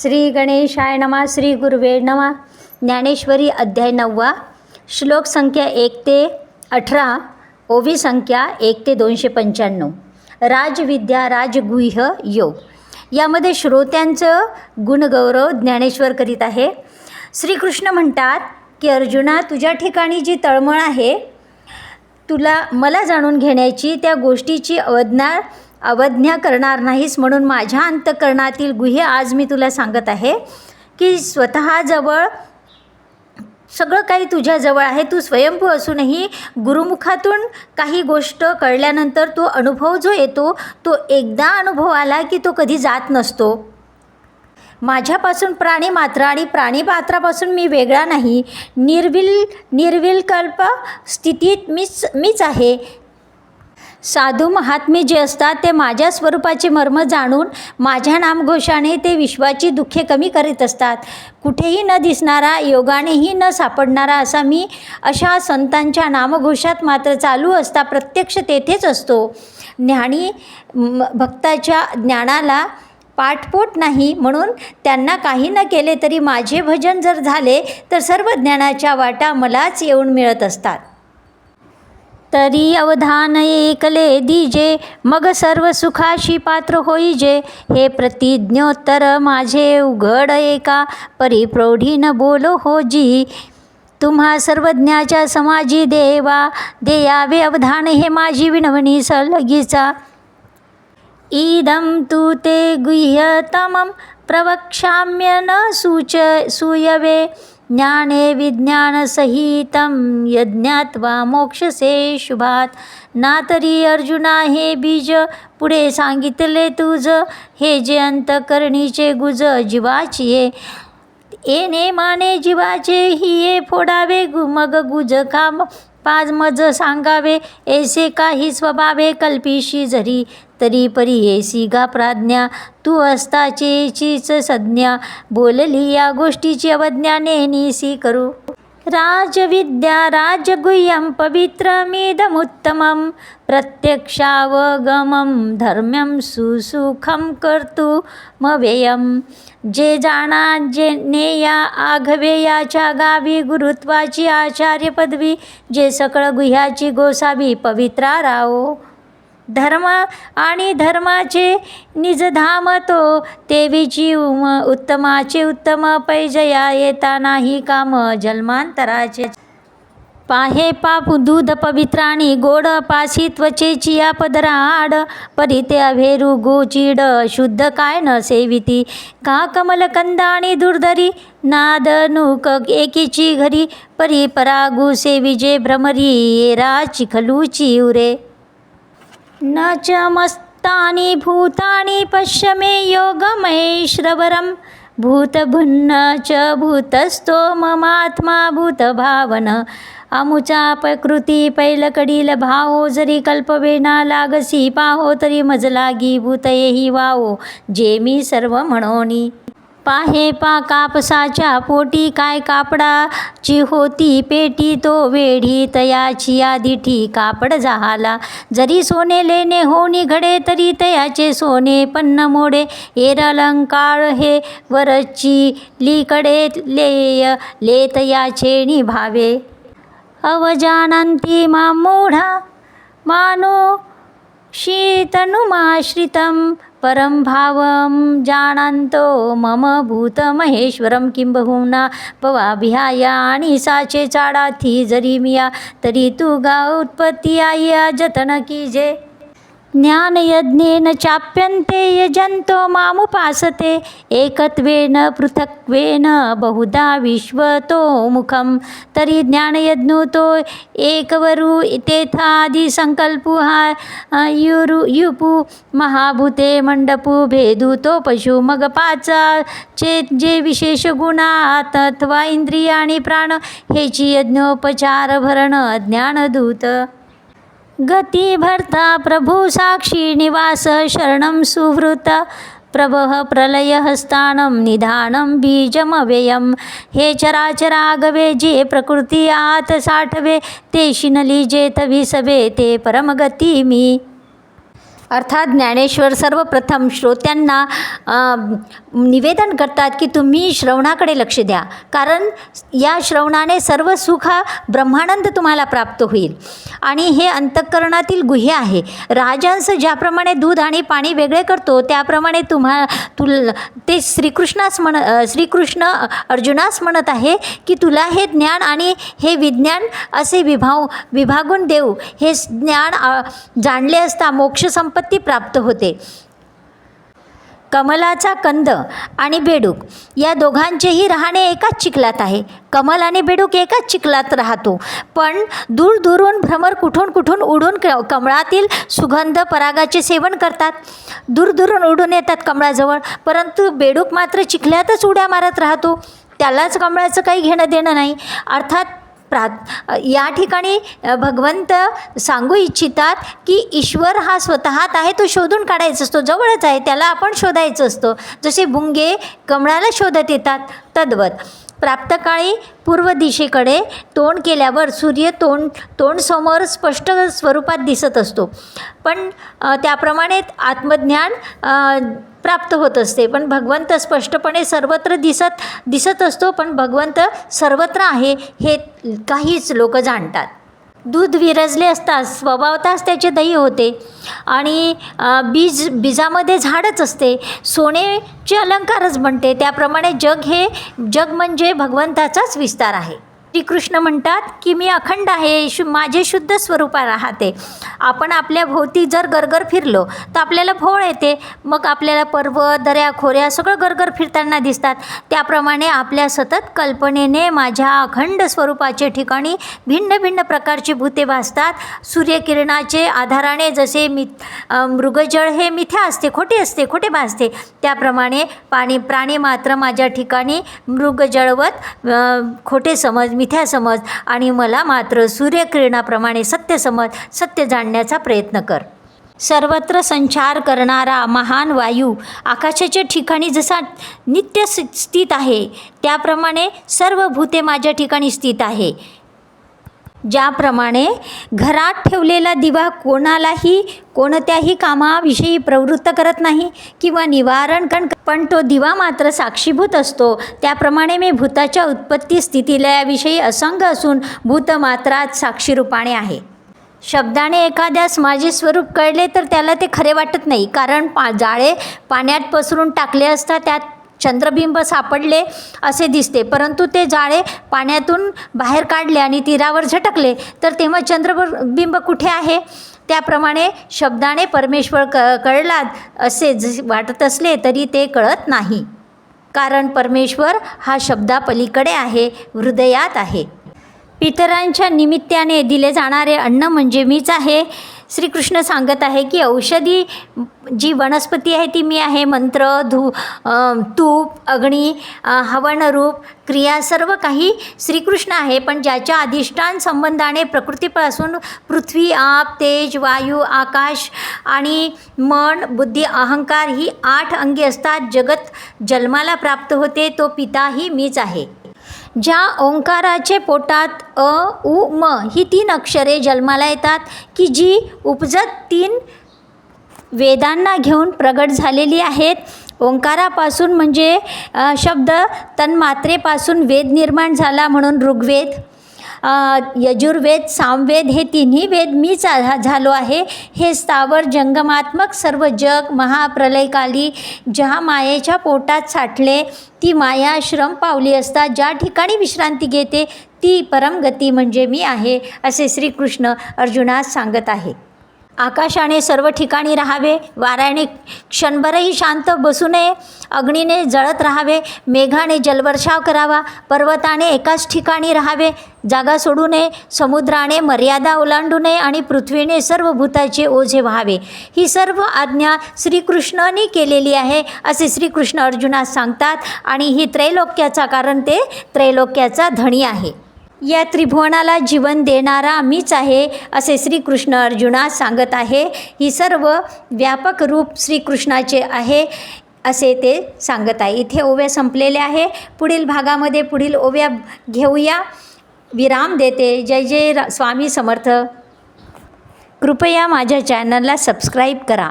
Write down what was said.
श्री गणेशाय नमा श्री गुरुवे नमा. ज्ञानेश्वरी अध्याय नववा. श्लोक संख्या एक ते अठरा ओवी संख्या एक ते दोनशे पंच्याण्णव. राजविद्या राजगुह्य योग यामध्ये श्रोत्यांचं गुणगौरव ज्ञानेश्वर करीत आहे. श्रीकृष्ण म्हणतात की अर्जुना तुझ्या ठिकाणी जी तळमळ आहे तुला मला जाणून घेण्याची त्या गोष्टीची अवज्ञा अवज्ञा करणार नाहीस म्हणून माझ्या अंतकरणातील गुहे आज मी तुला सांगत आहे की स्वतःजवळ सगळं काही तुझ्याजवळ आहे. तू स्वयंभू असूनही गुरुमुखातून काही गोष्ट कळल्यानंतर तो अनुभव जो येतो तो एकदा अनुभव आला की तो कधी जात नसतो. माझ्यापासून प्राणी मात्र आणि प्राणी मात्रापासून मी वेगळा नाही. निर्विल निर्विलकल्प स्थितीत मीच मीच आहे. साधू महात्मे जे असतात ते माझ्या स्वरूपाचे मर्म जाणून माझ्या नामघोषाने ते विश्वाची दुःखे कमी करीत असतात. कुठेही न दिसणारा योगानेही न सापडणारा असा मी अशा संतांच्या नामघोषात मात्र चालू असता प्रत्यक्ष तेथेच असतो. ज्ञानी म- भक्ताच्या ज्ञानाला पाठपोट नाही म्हणून त्यांना काही न केले तरी माझे भजन जर झाले तर सर्व ज्ञानाच्या वाटा मलाच येऊन मिळत असतात. तरी अवधान एकले दिजे मग सर्व सुखाशी पात्र होईजे. हे प्रतिज्ञोत्तर माझे उघड एका परिप्रौढीन बोलो हो जी. तुम्हा सर्वज्ञाच्या समाजी देवा देयावे अवधान हे माझी विनवणी सलगीचा. इदं तु ते गुह्यतमं प्रवक्ष्याम्य न सूच सूयवे. ज्ञाने विज्ञानसहितं यज्ञात्वा मोक्षसे शुभात. ना तरी अर्जुना हे बीज पुढे सांगितले तुझ. हे जे अंतकरणीचे गुज जीवाची ये येणे माने जीवाचे ही ये फोडावे गु मग गुज काम. पाज मज सांगावे ऐसे काही स्वभावे कल्पिशी जरी. तरी परी येसी गा प्राज्ञा तू असताचेचीच संज्ञा. बोलली या गोष्टीची अवज्ञा नेनीसी करू राजविद्या राजगुह्यं पवित्रमिदमुत्तमं. प्रत्यक्षावगमं धर्म्यं सुसुखं कर्तुमव्ययं जे जाणा जे नेया आघवेयाच्या गावी गुरुत्वाची आचार्य पदवी जे सकळ गुह्याची गोसावी पवित्रा राओ धर्म आणि धर्माचे निजधाम तो तेवीची उम उत्तमाचे उत्तम पैजया येता नाही काम जन्मांतराचे. पाहे पाप दूध पवित्राणी गोड पासी त्वचेची या पदराड परिते अभेरू गोचिड शुद्ध काय न सेविती. का कमलकंद आणि दुर्धरी नाद नूक एकीची घरी परी परागू सेविजे भ्रमरी येरा चिखलूची उरे न च मस्तानि भूतानि पश्य मे योगमहेश्वरं भूतभुन्न च भूतस्थो ममात्मा भूतभावन। अमुचापकृती पैलकडील भावो जरी कल्पवेना लागसी पाहो तरी मजलागी भूतयेही वावो। जे मी सर्व म्हणोनी पाहे पा कापसाच्या पोटी काय कापडाची होती पेटी? तो वेढी तयाची आदिठी कापड झाला. जरी सोने लेणे होणी घडे तरी तयाचे सोने पन्न मोडे. एरलंकार हे वरची लिकडे लेय लेतयाचे निभावे. अवजानंती मां मूढा मानो शीतनुमाश्रितं परं भावं जानान्तो मम भूतमहेश्वरं किं बहुना पवाभिहाया आणि साचे चाडाथी जरी मिया तरी तू गा उत्पत्ती आया जतन की जे. ज्ञानयज्ञेन चाप्यन्ते यजन्तो मामुपासते एकत्वेन पृथक्त्वेन बहुधा विश्वतो मुखं तरी ज्ञानयज्ञो तो एकवरु तेथादि हा युरु युपु महाभूते मण्डपु भेदुतो पशु। मग पाचा चेत जे विशेष गुणात अथवा इंद्रिय आणि प्राण हेची यज्ञोपचार भरण ज्ञानदूत। गती भर्ता प्रभू साक्षी निवास शरणं सुहृत प्रभः प्रलयस्थानं निधानं बीजमव्ययं हे चराचरागवे जे प्रकृती आत साठवे ते शिनली जे तवी सवे ते परमगती मी। अर्थात ज्ञानेश्वर सर्वप्रथम श्रोत्यांना निवेदन करतात की तुम्ही श्रवणाकडे लक्ष द्या. कारण या श्रवणाने सर्व सुख हा ब्रह्मानंद तुम्हाला प्राप्त होईल. आणि हे अंतःकरणातील गुह्य आहे. राजांस ज्याप्रमाणे दूध आणि पाणी वेगळे करतो त्याप्रमाणे तुम्हा तुल ते श्रीकृष्णास म्हण श्रीकृष्ण अर्जुनास म्हणत आहे की तुला हे ज्ञान आणि हे विज्ञान असे विभाव विभागून देऊ. हे ज्ञान जाणले असता संपत्ती प्राप्त होते. कमलाचा कंद आणि बेडूक या दोघांचेही राहणे एकाच चिखलात आहे. कमल आणि बेडूक एकाच चिखलात राहतो. पण दूर दूरून भ्रमर कुठून कुठून उडून क कमळातील सुगंध परागाचे सेवन करतात. दूरदूरून उडून येतात कमळाजवळ परंतु बेडूक मात्र चिखल्यातच उड्या मारत राहतो. त्यालाच कमळाचं काही घेणं देणं नाही. अर्थात प्रा या ठिकाणी भगवंत सांगू इच्छितात की ईश्वर हा स्वतःत आहे तो शोधून काढायचा असतो जवळच आहे त्याला आपण शोधायचं असतो. जसे भुंगे कमळाला शोधत येतात तद्वत. प्राप्तकाळी पूर्व दिशेकडे तोंड केल्यावर सूर्य तोंड तोंडसमोर स्पष्ट स्वरूपात दिसत असतो. पण त्याप्रमाणे आत्मज्ञान प्राप्त होत असते. पण भगवंत स्पष्टपणे सर्वत्र दिसत दिसत असतो पण भगवंत सर्वत्र आहे हे काहीच लोक जाणतात. दूध विरजले असताच स्वभावताच त्याचे दही होते. आणि बीज बीजामध्ये झाडच असते. सोनेचे अलंकारच बनते. त्याप्रमाणे जग हे जग म्हणजे भगवंताचाच विस्तार आहे. श्रीकृष्ण म्हणतात की मी अखंड आहे शु माझे शुद्ध स्वरूपा राहते. आपण आपल्या भोवती जर गरगर फिरलो तर आपल्याला भोळ येते. मग आपल्याला पर्वत दऱ्या खोऱ्या सगळं गरगर फिरताना दिसतात. त्याप्रमाणे आपल्या सतत कल्पनेने माझ्या अखंड स्वरूपाचे ठिकाणी भिन्न भिन्न प्रकारची भूते भासतात. सूर्यकिरणाचे आधाराने जसे मी मृगजळ हे मिथ्या असते खोटे असते खोटे भासते. त्याप्रमाणे पाणी प्राणी मात्र माझ्या ठिकाणी मृगजळवत खोटे समज मिथ्या समज आणि मला मात्र सूर्यकिरणाप्रमाणे सत्य समज सत्य जाणण्याचा प्रयत्न कर. सर्वत्र संचार करणारा महान वायू आकाशाच्या ठिकाणी जसा नित्य स्थित आहे त्याप्रमाणे सर्व भूते माझ्या ठिकाणी स्थित आहे. ज्याप्रमाणे घरात ठेवलेला दिवा कोणालाही कोणत्याही कामाविषयी प्रवृत्त करत नाही किंवा निवारण कण पण तो दिवा मात्र साक्षीभूत असतो. त्याप्रमाणे मी भूताच्या उत्पत्ती स्थितीलयाविषयी असंग असून भूत मात्रात साक्षीरूपाने आहे. शब्दाने एखाद्यास माझे स्वरूप कळले तर त्याला ते खरे वाटत नाही कारण पा जाळे पाण्यात पसरून टाकले असता त्यात चंद्रबिंब सापडले असे दिसते. परंतु ते जाळे पाण्यातून बाहेर काढले आणि तीरावर झटकले. तर तेव्हा चंद्रबिंब कुठे आहे? त्याप्रमाणे शब्दाने परमेश्वर क कळला असे ज वाटत असले तरी ते कळत नाही. कारण परमेश्वर हा शब्दापलीकडे आहे हृदयात आहे. पितरांच्या निमित्ताने दिले जाणारे अन्न म्हणजे मीच आहे. श्रीकृष्ण सांगत आहे की औषधी जी वनस्पती आहे ती मी आहे मंत्र धू तूप अग्नी हवनरूप क्रिया सर्व काही श्रीकृष्ण आहे. पण ज्याच्या अधिष्ठान संबंधाने प्रकृतीपासून पृथ्वी आप तेज वायू आकाश आणि मन बुद्धी अहंकार ही आठ अंगी असतात. जगत जन्माला प्राप्त होते तो पिताही मीच आहे. ज्या ओंकाराचे पोटात अ उ म ही तीन अक्षरे जन्माला येतात की जी उपजत तीन वेदांना घेऊन प्रगट झालेली आहेत. ओंकारापासून म्हणजे शब्द तन्मात्रेपासून वेद निर्माण झाला म्हणून ऋग्वेद. यजुर्वेद सामवेद हे तिन्ही वेद मीच झालो आहे. हे स्थावर जंगमात्मक सर्व जग महाप्रलयकाली ज्या मायेच्या पोटात साठले ती माया श्रम पावली असता ज्या ठिकाणी विश्रांती घेते ती परमगती म्हणजे मी आहे असे श्रीकृष्ण अर्जुनास सांगत आहे. आकाशाने सर्व ठिकाणी राहावे वाऱ्याने क्षणभरही शांत बसू नये अग्नीने जळत राहावे मेघाने जलवर्षाव करावा पर्वताने एकाच ठिकाणी राहावे जागा सोडू नये समुद्राने मर्यादा ओलांडू नये आणि पृथ्वीने सर्व भूताचे ओझे व्हावे. ही सर्व आज्ञा श्रीकृष्णाने केलेली आहे असे श्रीकृष्ण अर्जुनास सांगतात आणि ही त्रैलोक्याचा कारण ते त्रैलोक्याचा धणी आहे. या त्रिभुवनाला जीवन देणारा मीच आहे असे श्रीकृष्ण अर्जुनास सांगत आहे. ही सर्व व्यापक रूप श्रीकृष्णाचे आहे असे ते सांगत आहे. इथे ओव्या संपलेल्या आहे. पुढील भागामध्ये पुढील ओव्या घेऊया. विराम देते. जय जय रा स्वामी समर्थ. कृपया माझ्या चॅनलला सबस्क्राईब करा.